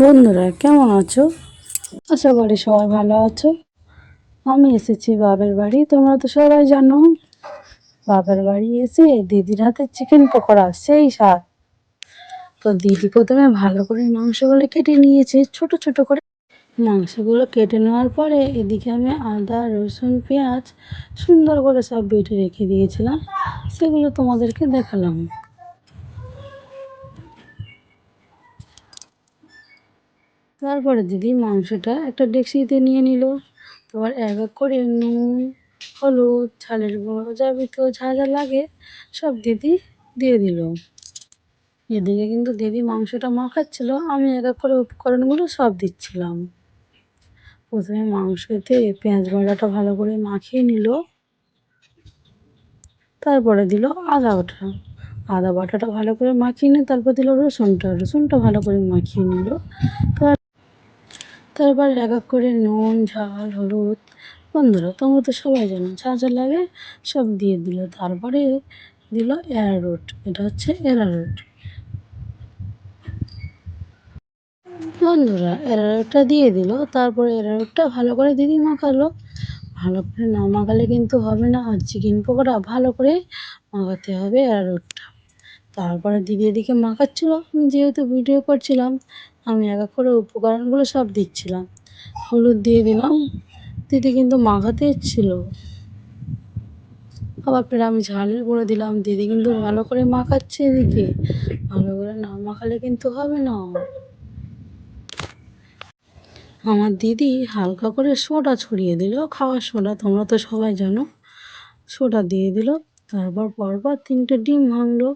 বন্ধুরা, কেমন আছো? আশা করি সবাই ভালো আছো। আমি এসেছি বাপের বাড়ি, তোমরা তো সবাই জানো। বাপের বাড়ি এসে দিদির হাতে চিকেন পকোড়া, সেই স্বাদ। তো দিদি প্রথমে ভালো করে মাংসগুলো কেটে নিয়েছে, ছোট ছোট করে। মাংসগুলো কেটে নেওয়ার পরে এদিকে আমি আদা, রসুন, পেঁয়াজ সুন্দর করে সব বেটে রেখে দিয়েছিলাম। সেগুলো তোমাদেরকে দেখালাম। তারপরে দিদি মাংসটা একটা ডেক্সিতে নিয়ে নিল। তারপর এক এক করে নুন, হলুদ, ঝালের গুঁড়ো যাবতীয় যা যা লাগে সব দিদি দিয়ে দিল। এদিকে কিন্তু দিদি মাংসটা মাখাচ্ছিল, আমি এক এক করে উপকরণগুলো সব দিচ্ছিলাম। প্রথমে মাংসতে পেঁয়াজ বাটাটা ভালো করে মাখিয়ে নিল। তারপরে দিল আদা বাটা। আদা বাটাটা ভালো করে মাখিয়ে নিয়ে তারপর দিল রসুনটা। রসুনটা ভালো করে মাখিয়ে নিল। তার তারপর এক এক করে নুন, ঝাল, হলুদ। বন্ধুরা, তোমরা তো সবাই জানো, যা যা লাগে সব দিয়ে দিল। তারপরে দিল অ্যারারুট এটা হচ্ছে অ্যারারুট বন্ধুরা অ্যারারুটটা দিয়ে দিল। তারপরে অ্যারারুটটা ভালো করে দিদি মাখালো। ভালো করে না মাখালে কিন্তু হবে না। আর চিকেন পকোড়া ভালো করে মাখাতে হবে অ্যারারুটটা তারপরে দিদি এদিকে মাখাচ্ছিল, আমি যেহেতু ভিডিও করছিলাম, আমি এক এক করে উপকরণগুলো সব দিচ্ছিলাম। হলুদ দিয়ে দিলাম, দিদি কিন্তু মাখাতে ছিল আবার ফের আমি ঝালের গুঁড়ো দিলাম, দিদি কিন্তু ভালো করে মাখাচ্ছে এদিকে। ভালো করে না মাখালে কিন্তু হবে না। আমার দিদি হালকা করে সোডা ছড়িয়ে দিল, খাওয়ার সোডা, তোমরা তো সবাই জানো। সোডা দিয়ে দিল, তারপর পরপর তিনটে ডিম ভাঙলো।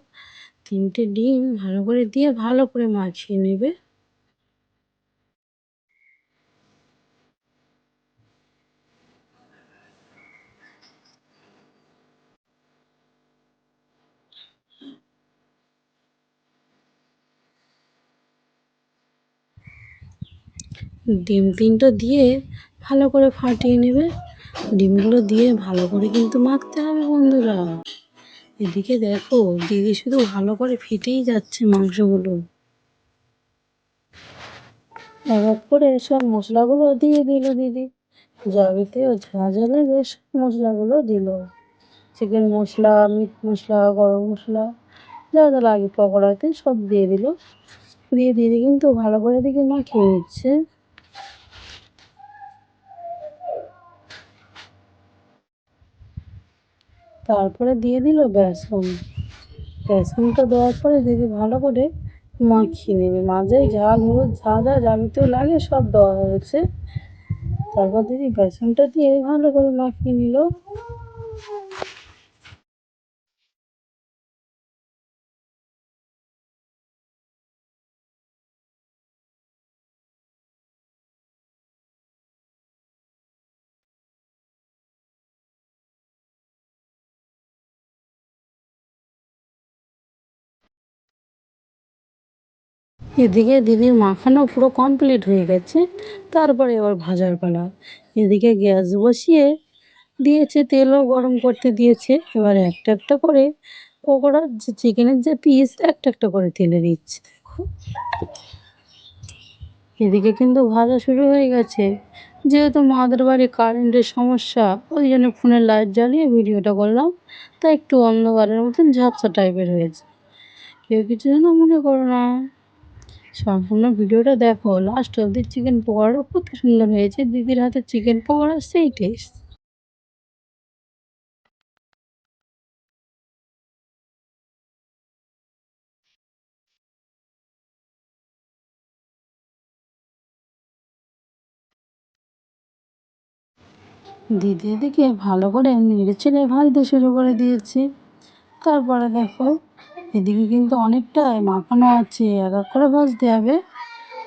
তিনটে ডিম ভালো করে দিয়ে ভালো করে মাখিয়ে নেবে। ডিম তিনটা দিয়ে ভালো করে ফাটিয়ে নেবে। ডিমগুলো দিয়ে ভালো করে কিন্তু মাখতে হবে বন্ধুরা। এদিকে দেখো, দিদি শুধু ভালো করে ফেটেই যাচ্ছে মাংসগুলো। করে সব মশলাগুলো দিয়ে দিল দিদি। যা যা লাগে সব মশলাগুলো দিল। চিকেন মশলা, মিট মশলা, গরম মশলা, যা যা লাগে পকোড়াতে সব দিয়ে দিল। দিয়ে দিদি কিন্তু ভালো করে দিকে মাখিয়ে নিচ্ছে। তারপরে দিয়ে দিল বেসন। বেসনটা দেওয়ার পরে দিদি ভালো করে মাখিয়ে নেবে। মাঝে ঝাল, হলুদ যা যা যাবতীয় লাগে সব দেওয়া হয়েছে। তারপর দিদি বেসনটা দিয়ে ভালো করে মাখিয়ে নিল। এদিকে দিদির মাখানো পুরো কমপ্লিট হয়ে গেছে, তারপরে এবার ভাজার পালা। এদিকে গ্যাস বসিয়ে দিয়েছে, তেলও গরম করতে দিয়েছে। এবার একটা একটা করে পকোড়ার যে চিকেনের যে পিস একটা একটা করে তেলে দিচ্ছে। দেখো এদিকে কিন্তু ভাজা শুরু হয়ে গেছে। যেহেতু মাদের বাড়ি কারেন্টের সমস্যা, ওই জন্য ফোনের লাইট জ্বালিয়ে ভিডিওটা করলাম, তা একটু অন্ধকারের মতন ঝাপসা টাইপের হয়েছে। কেউ কিছু যেন মনে করো না। সম্পূর্ণ ভিডিওটা দেখো। লাস্ট অবধি চিকেন পকোড়াটা কত সুন্দর হয়েছে। দিদির হাতে চিকেন পকোড়া, সেই টেস্ট দিদি এদিকে ভালো করে নেড়ে চেড়ে ভাজতে শুরু করে দিয়েছে। তারপরে দেখো এদিকে কিন্তু অনেকটাই মাখানো আছে, এক এক করে ভাজতে হবে।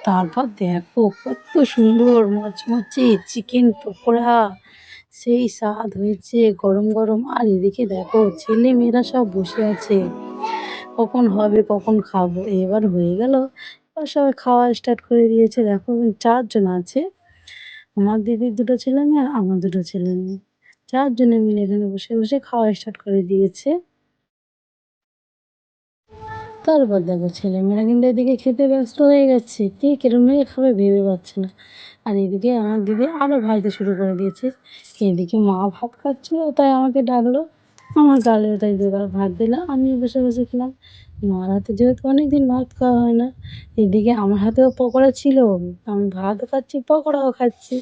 তারপর দেখো কত সুন্দর মচমচে চিকেন পকোড়া, সেই স্বাদ হয়েছে গরম গরম। আর এদিকে দেখো ছেলে মেয়েরা সব বসে আছে। কখন হবে, কখন খাব, এবার হয়ে গেল। এবার সবাই খাওয়া স্টার্ট করে দিয়েছে। দেখো চারজন আছে। আমার দিদির দুটো ছেলে মেয়ে আর আমার দুটো ছেলে মেয়ে। চারজনে মিলে এখানে বসে বসে খাওয়া স্টার্ট করে দিয়েছে। তারপর দেখো ছেলেমেয়েরা কিন্তু এদিকে খেতে ব্যস্ত হয়ে গেছে। কে কেরম কিরমভাবে খাবে ভেবে পাচ্ছে না। আর এদিকে আমার দিদি আরও ভাজতে শুরু করে দিয়েছে। এদিকে মা ভাত খাচ্ছিল, তাই আমাকে ডাকলো। আমার গালে তাই দুবার ভাত দিলাম আমি বসে বসে খেলাম। মার হাতে যেহেতু অনেক দিন ভাত খাওয়া হয় না, এদিকে আমার হাতেও পকোড়া ছিল। আমি ভাতও খাচ্ছি, পকোড়াও খাচ্ছি।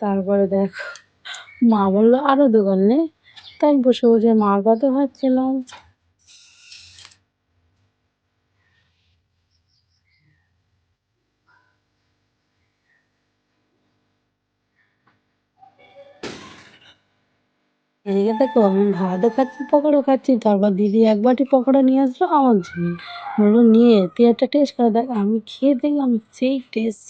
তারপরে দেখো, মা বলল আরও দোকান নে। তাই বসে বসে মার কত ভাত খেলাম। এদিকে দেখো, আমি ভাতও খাচ্ছি পকোড়াও খাচ্ছি, তারপর দিদি এক বাটি পকোড়া নিয়ে আসলো আমার জন্য। বলল, নিয়ে, তুই একটা টেস্ট করে দেখ। আমি খেয়ে দেখলাম, সেই টেস্ট